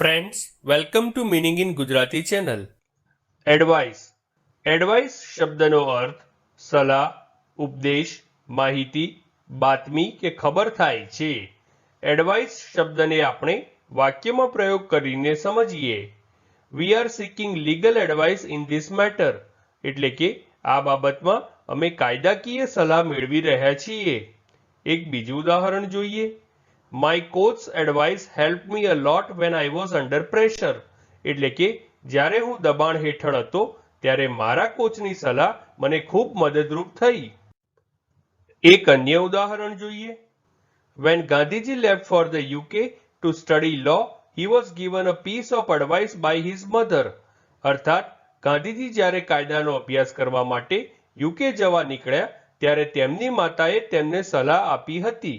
Friends welcome to meaning in Gujarati channel advice advice શબ્દનો અર્થ સલાહ ઉપદેશ માહિતી બાતમી કે ખબર થાય છે એડવાઇસ શબ્દને આપણે વાક્યમાં પ્રયોગ કરીને સમજીએ we are seeking legal advice in this matter એટલે કે આ બાબતમાં અમે કાયદાકીય સલાહ મેળવી રહ્યા છીએ એક બીજું ઉદાહરણ જોઈએ my coach advice help me a lot when I was under pressure એટલે કે, જ્યારે હું દબાણ હેઠળ હતો, ત્યારે મારા કોચની સલાહ મને ખૂબ મદદરૂપ થઈ. એક અન્ય ઉદાહરણ જોઈએ. When Gandhiji left for the UK to study law he was given a piece of advice by his mother અર્થાત, ગાંધીજી જ્યારે કાયદાનો અભ્યાસ કરવા માટે યુકે જવા નીકળ્યા, ત્યારે તેમની માતાએ તેમને સલાહ આપી હતી.